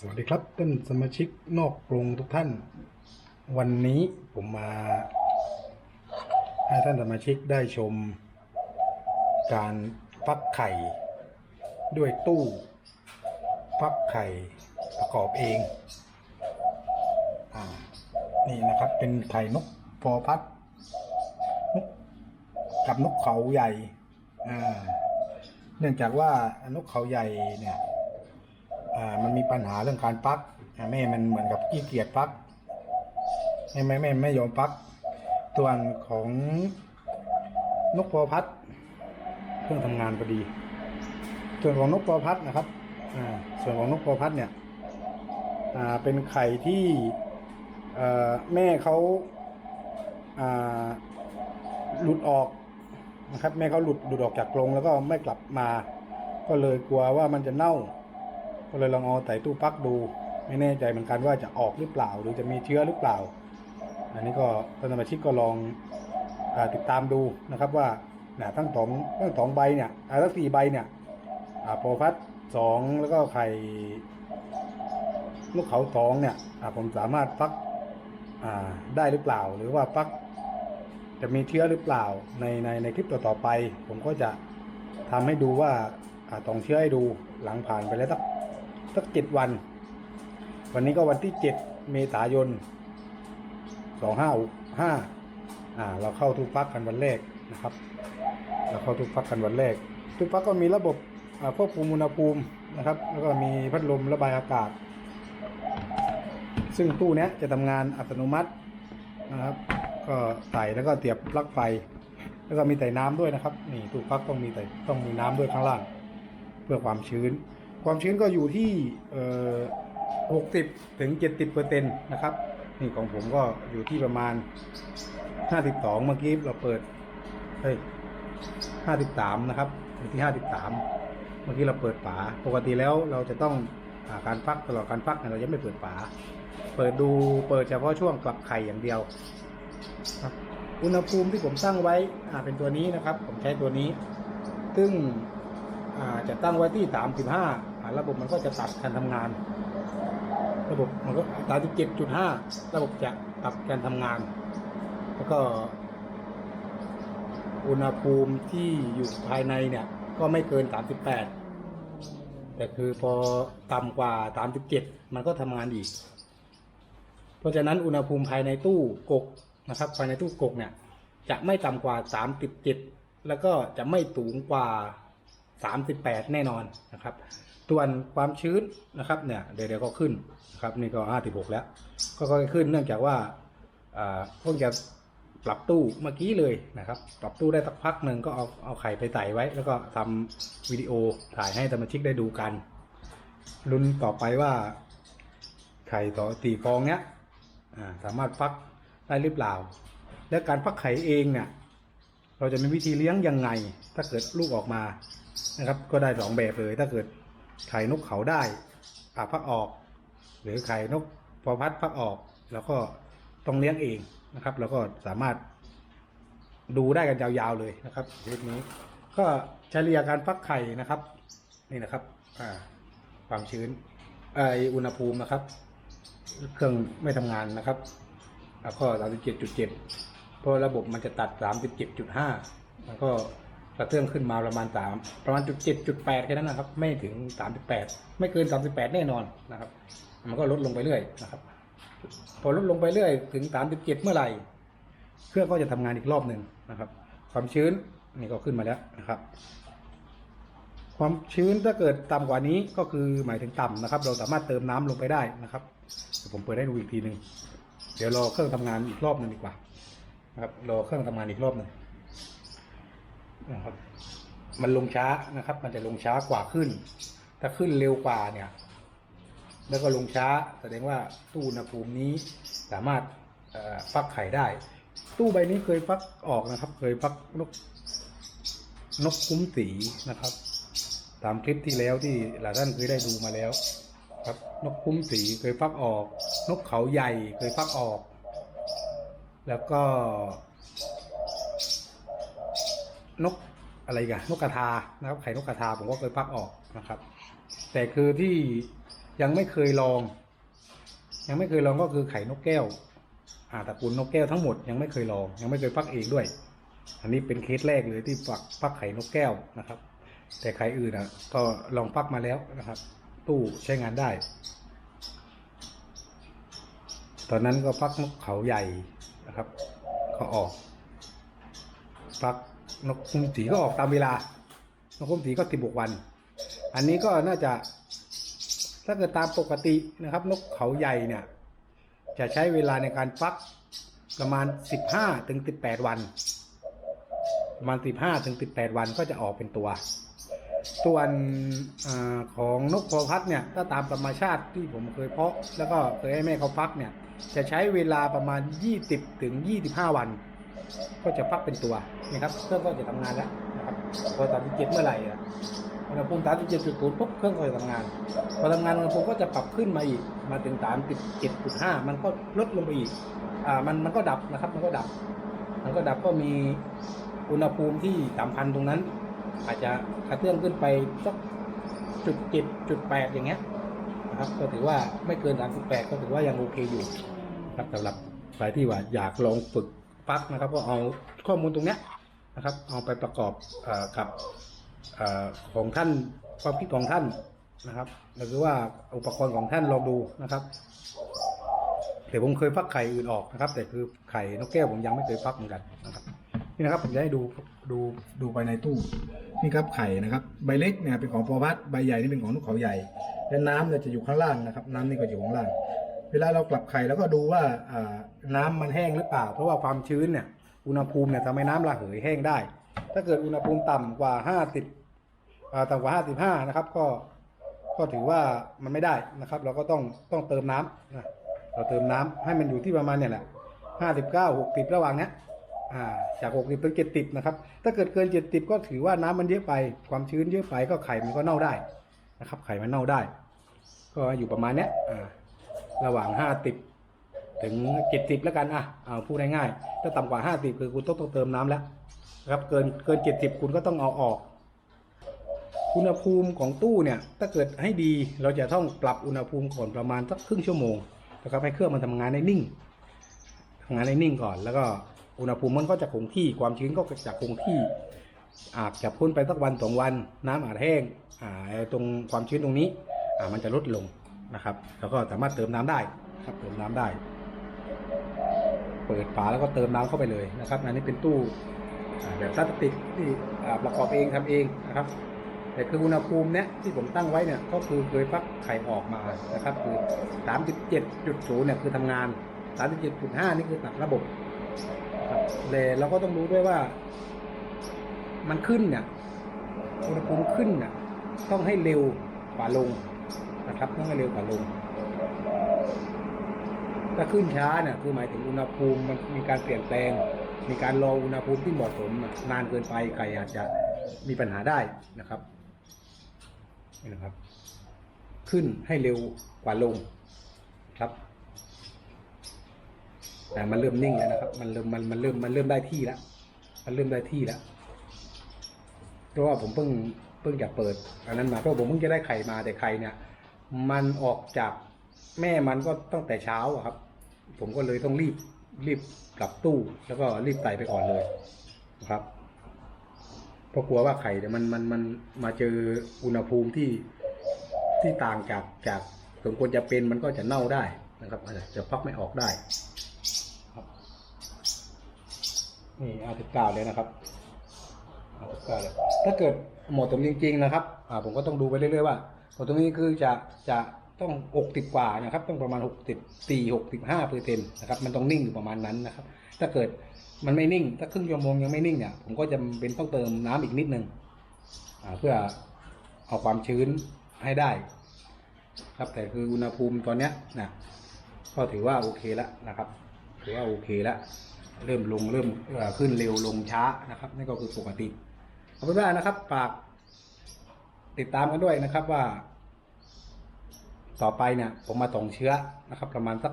สวัสดีครับท่านสมาชิกนอกกรงทุกท่าน วันนี้ผมมาให้ท่านสมาชิกได้ชม การฟักไข่ ด้วยตู้ฟักไข่ประกอบเองอนี่นะครับเป็นไข่นกฟอพัดนกกับนกเขาใหญ่เนื่องจากว่านกเขาใหญ่เนี่ย มันมีปัญหาเรื่องการฟักแม่มันเหมือนกับขี้เกียจฟักไม่ไม่ไม่ไม่ยอมฟักตัวนของนกพอพัดเครื่องทำงานพอดี ส่วนของนกพอพัดนะครับส่วนของนกพอพัดเนี่ยเป็นไข่ที่แม่เขาหลุดออกนะครับแม่เขาหลุดหลุดออกจากกรงแล้วก็ไม่กลับมา ก็เลยกลัวว่ามันจะเน่า ก็เลยลองเอาใส่ตู้ฟักดู ไม่แน่ใจเหมือนกันว่าจะออกหรือเปล่า หรือจะมีเชื้อหรือเปล่า อันนี้ก็ท่านสมาชิกก็ลองอติดตามดูนะครับว่าเนี่ยทั้งสองทั้งสองใบเนี่ยอ่าทั้งสี่ใบเนี่ยอ่าโปรฟัสสองแล้วก็ไข่ลูกเขาสองเนี่ยอ่าผมสามารถฟักอ่าได้หรือเปล่า หรือว่าฟักจะมีเชื้อหรือเปล่าในในในคลิปต่อๆไป ผมก็จะทำให้ดูว่าอ่าต้องเชื้อให้ดูหลังผ่านไปแล้วสัก สักเจ็ดวัน วันนี้ก็วันที่เจ็ดเมษายนสองห้าห้าอ่า เราเข้าทุกฟักกันวันแรกนะครับ เราเข้าทุกฟักกันวันแรก ทุกฟักก็มีระบบอ่าควบคุมอุณหภูมินะครับ แล้วก็มีพัดลมระบายอากาศ ซึ่งตู้นี้จะทำงานอัตโนมัตินะครับ ก็ใส่แล้วก็เสียบปลั๊กไฟ แล้วก็มีใส่น้ำด้วยนะครับ นี่ตู้ฟักต้องมีใส่ต้องมีน้ำด้วยข้างล่าง เพื่อความชื้น ความชื้นก็อยู่ที่หกสิบถึงเจ็ดสิบเปอร์เซ็นต์นะครับ นี่ของผมก็อยู่ที่ประมาณห้าสิบสองเมื่อกี้เราเปิดเฮ้ยห้าสิบสามนะครับอยู่ที่ห้าสิบสามเมื่อกี้เราเปิดฝาปกติแล้วเราจะต้องอาการฟักตลอดการฟักเนี่ยเราจะไม่เปิดฝา เปิดดูเปิดเฉพาะช่วงกลับไข่อย่างเดียวครับอุณหภูมิที่ผมตั้งไว้อ่าเป็นตัวนี้นะครับ ผมใช้ตัวนี้ ซึ่งอ่าจะตั้งไว้ที่ 35อ่า ระบบมันก็จะตัดการทำงาน ระบบมันก็37.5ระบบจะตัดการทำงาน แล้วก็อุณหภูมิที่อยู่ภายในเนี่ย ก็ไม่เกิน38แปดแต่คือพอต่ำกว่า37มันก็ทำงานอีก เพราะฉะนั้นอุณหภูมิภายในตู้กกนะครับ ภายในตู้กกเนี่ย จะไม่ต่ำกว่า37แล้วก็จะไม่สูงกว่า38แน่นอนนะครับ ส่วนความชื้นนะครับเนี่ยเดี๋ยวเดี๋ยวก็ขึ้นนะครับนี่ก็56แล้วก็ค่อยขึ้นเนื่องจากว่าอ่าเพิ่งจะปรับตู้เมื่อกี้เลยนะครับ ปรับตู้ได้สักพักหนึ่งก็เอาเอาไข่ไปใส่ไว้ แล้วก็ทำวิดีโอถ่ายให้สมาชิกได้ดูกันลุ้นต่อไปว่า ไข่ต่อตีฟองเนี้ยสามารถฟักได้หรือเปล่า และการฟักไข่เองเนี่ยเราจะมีวิธีเลี้ยงยังไง ถ้าเกิดลูกออกมานะครับ ก็ได้สองแบบเลยถ้าเกิด ไข่นกเขาได้อ่าฟักออก หรือไข่นกพอพัดฟักออก แล้วก็ต้องเลี้ยงเองนะครับ แล้วก็สามารถดูได้กันยาวๆเลยนะครับคลิปนี้ ก็เฉลี่ยการฟักไข่นะครับ นี่นะครับความชื้นไออุณหภูมินะครับ เครื่องไม่ทำงานนะครับแล้วก็สามสิบเจ็ดจุดเจ็ดเพราะระบบมันจะตัดสามสิบเจ็ดจุดห้ามันก็ กระเตื้องขึ้นมาประมาณสามประมาณจุดเจ็ดจุดแปดแค่นั้นนะครับ ไม่ถึงสามสิบแปดไม่เกินสามสิบแปดแน่นอนนะครับ มันก็ลดลงไปเรื่อยนะครับ พอลดลงไปเรื่อยถึงสามสิบเจ็ดเมื่อไหร่เครื่องก็จะทำงานอีกรอบหนึ่งนะครับ ความชื้นนี่ก็ขึ้นมาแล้วนะครับ ความชื้นถ้าเกิดต่ำกว่านี้ก็คือหมายถึงต่ำนะครับ เราสามารถเติมน้ำลงไปได้นะครับเดี๋ยวผมเปิดให้ดูอีกทีหนึ่งเดี๋ยวรอเครื่องทำงานอีกรอบหนึ่งดีกว่านะครับรอเครื่องทำงานอีกรอบหนึ่ง นะครับ มันลงช้านะครับ มันจะลงช้ากว่าขึ้น ถ้าขึ้นเร็วกว่าเนี่ย แล้วก็ลงช้า แสดงว่าตู้อุณหภูมินี้สามารถฟักไข่ได้ ตู้ใบนี้เคยฟักออกนะครับ เคยฟักนกนกคุ้มสีนะครับ ตามคลิปที่แล้วที่หลายท่านเคยได้ดูมาแล้ว ครับ นกคุ้มสีเคยฟักออก นกเขาใหญ่เคยฟักออก แล้วก็ นกอะไรกันนกกระทานะครับไข่นกกระทาผมก็เคยฟักออกนะครับ แต่คือที่ยังไม่เคยลอง ยังไม่เคยลองก็คือไข่นกแก้วอ่าตระกูลนกแก้วทั้งหมดยังไม่เคยลอง ยังไม่เคยฟักเองด้วย อันนี้เป็นเคสแรกเลยที่ฟักฟักไข่นกแก้วนะครับ แต่ไข่อื่นอะก็ลองฟักมาแล้วนะครับ ตู้ใช้งานได้ ตอนนั้นก็ฟักนกเขาใหญ่นะครับ ก็ออกฟัก นกคุ้มสีก็ออกตามเวลานกคุ้มสีก็สิบกวัน อันนี้ก็น่าจะ ถ้าเกิดตามปกตินะครับ นกเขาใหญ่เนี่ย จะใช้เวลาในการฟักประมาณ15ถึง18วันประมาณ15ถึง18วันก็จะออกเป็นตัว ส่วนอของนกพอพัดเนี่ย ถ้าตามธรรมชาติที่ผมเคยเพาะ แล้วก็เคยให้แม่เขาฟักเนี่ย จะใช้เวลาประมาณ20ถึง25วัน ก็จะฟักเป็นตัวนะครับเครื่องก็จะทำงานแล้วนะครับพอตามที่เจ็ดเมื่อไหร่อุณหภูมิสามสิบเจ็ดจุดศูนย์ปุ๊บเครื่องก็จะทำงาน พอทำงานอุณหภูมิก็จะปรับขึ้นมาอีกมาถึงสามสิบเจ็ดจุดห้ามันก็ลดลงไปอีกอ่ามันมันก็ดับนะครับ มันก็ดับ มันก็ดับก็มีอุณหภูมิที่สามพันตรงนั้น อาจจะกระเตื้องขึ้นไปสักจุดเจ็ดจุดแปดอย่างเงี้ยนะครับก็ถือว่าไม่เกินสามสิบแปดก็ถือว่ายังโอเคอยู่ครับสำหรับใครที่ว่าอยากลองฝึก ฟักนะครับ ก็เอาข้อมูลตรงเนี้ยนะครับ เอาไปประกอบอกับอของท่านความคิดของท่านนะครับหรือว่าอุปกรณ์ของท่านลองดูนะครับแต่ผมเคยฟักไข่อื่นออกนะครับ แต่คือไข่นกแก้วผมยังไม่เคยฟักเหมือนกันนะครับนี่นะครับผมจะให้ดูดูดูไปในตู้นี่ครับไข่นะครับ ใบเล็กเนี่ยเป็นของพอพัดใบใหญ่นี่เป็นของนกเขาใหญ่ และน้ำเนี่ยจะอยู่ข้างล่างนะครับ น้ำนี่ก็อยู่ข้างล่าง เวลาเรากลับไข่แล้วก็ดูว่าน้ำมันแห้งหรือเปล่า เพราะว่าความชื้นเนี่ยอุณหภูมิเนี่ยทำให้น้ำระเหยแห้งได้ ถ้าเกิดอุณหภูมิต่ำกว่า 50อ่าต่ำกว่า 55 นะครับ ก็ก็ถือว่ามันไม่ได้นะครับ เราก็ต้องต้องเติมน้ำนะเราเติมน้ำให้มันอยู่ที่ประมาณเนี่ยแหละ 59 60 ระหว่างเนี้ยอ่าจาก 60ถึง70นะครับ ถ้าเกิดเกิน 70 ก็ถือว่าน้ำมันเยอะไป ความชื้นเยอะไปก็ไข่มันก็เน่าได้นะครับ ไข่มันเน่าได้ ก็อยู่ประมาณเนี้ยอ่า ระหว่าง 50 ถึง 70 แล้วกันอะเอาพูดง่ายๆถ้าต่ำกว่า 50 คือคุณต้องต้องเติมน้ำแล้วครับเกินเกิน 70 คุณก็ต้องเอาออก อุณหภูมิของตู้เนี่ยถ้าเกิดให้ดีเราจะต้องปรับอุณหภูมิก่อนประมาณสักครึ่งชั่วโมงนะครับให้เครื่องมันทำงานได้นิ่งทำงานได้นิ่งก่อน แล้วก็อุณหภูมิมันก็จะคงที่ความชื้นก็จะคงที่อาจจะพ้นไปสักวันสองวัน น้ำอาจแห้งอ่าตรงความชื้นตรงนี้อ่ามันจะลดลง นะครับ แล้วก็สามารถเติมน้ำได้ครับเติมน้ำได้ เปิดฝาแล้วก็เติมน้ำเข้าไปเลยนะครับอันนี้เป็นตู้แบบพลาสติกที่ประกอบเองทำเองนะครับ แต่คืออุณหภูมิเนี้ยที่ผมตั้งไว้เนี่ยก็คือเคยฟักไข่ออกมานะครับ คือ 37.0เนี่ยคือทำงาน 37.5 นี่คือตัดระบบครับเลยเราก็ต้องรู้ด้วยว่า มันขึ้นเนี่ยอุณหภูมิขึ้นเนี่ยต้องให้เร็วกว่าลง นะครับต้องให้เร็วกว่าลงถ้าขึ้นช้าเนี่ยคือหมายถึงอุณหภูมิมันมีการเปลี่ยนแปลง มีการรออุณหภูมิที่เหมาะสมนานเกินไปไก่อาจจะมีปัญหาได้นะครับนี่นะครับ ขึ้นให้เร็วกว่าลงครับแต่มันเริ่มนิ่งแล้วนะครับ มันเริ่มมันมันเริ่มมันเริ่มได้ที่แล้วมันเริ่มได้ที่แล้วเพราะว่าผมเพิ่งเพิ่งจะเปิดอันนั้นมาเพราะผมเพิ่งจะได้ไข่มาแต่ไข่เนี่ย มันออกจากแม่มันก็ตั้งแต่เช้าอะครับ ผมก็เลยต้องรีบรีบกลับตู้ แล้วก็รีบใส่ไปก่อนเลยนะครับเพราะกลัวว่าไข่เนี่ยมันมันมันมาเจออุณหภูมิที่ที่ต่างจากจากสมควรจะเป็นมันก็จะเน่าได้นะครับอาจจะพักไม่ออกได้ครับนี่อาสิบเก้าเลยนะครับอาทุกกาเลยถ้าเกิดหมาะสมจริง ๆ นะครับ อ่าผมก็ต้องดูไปเรื่อยๆว่า เหมาะสมนี้คือจะจะต้องหกสิบกว่านะครับ ต้องประมาณหกสิบสี่หกสิบห้าเปอร์เซ็นต์นะครับมันต้องนิ่งอยู่ประมาณนั้นนะครับ ถ้าเกิดมันไม่นิ่ง ถ้าครึ่งชั่วโมงยังไม่นิ่งเนี่ยผมก็จะเป็นต้องเติมน้ำอีกนิดนึงอ่าเพื่อเอาความชื้นให้ได้ ครับแต่คืออุณหภูมิตอนเนี้ยนะก็ถือว่าโอเคแล้วนะครับถือว่าโอเคแล้วเริ่มลงเริ่มขึ้นเร็วลงช้านะครับนี่ก็คือปกติเอาเป็นว่านะครับฝาก ติดตามกันด้วยนะครับว่า ต่อไปเนี่ยผมมาส่งเชื้อนะครับ ประมาณสัก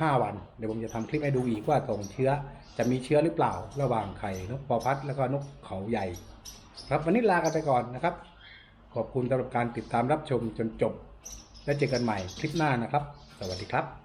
ห้าวัน เดี๋ยวผมจะทำคลิปให้ดูอีกว่าส่งเชื้อ จะมีเชื้อหรือเปล่า ระหว่างไข่นกปอพัดแล้วก็นกเขาใหญ่ ครับวันนี้ลากันไปก่อนนะครับ ขอบคุณสำหรับการติดตามรับชมจนจบ แล้วเจอกันใหม่คลิปหน้านะครับ สวัสดีครับ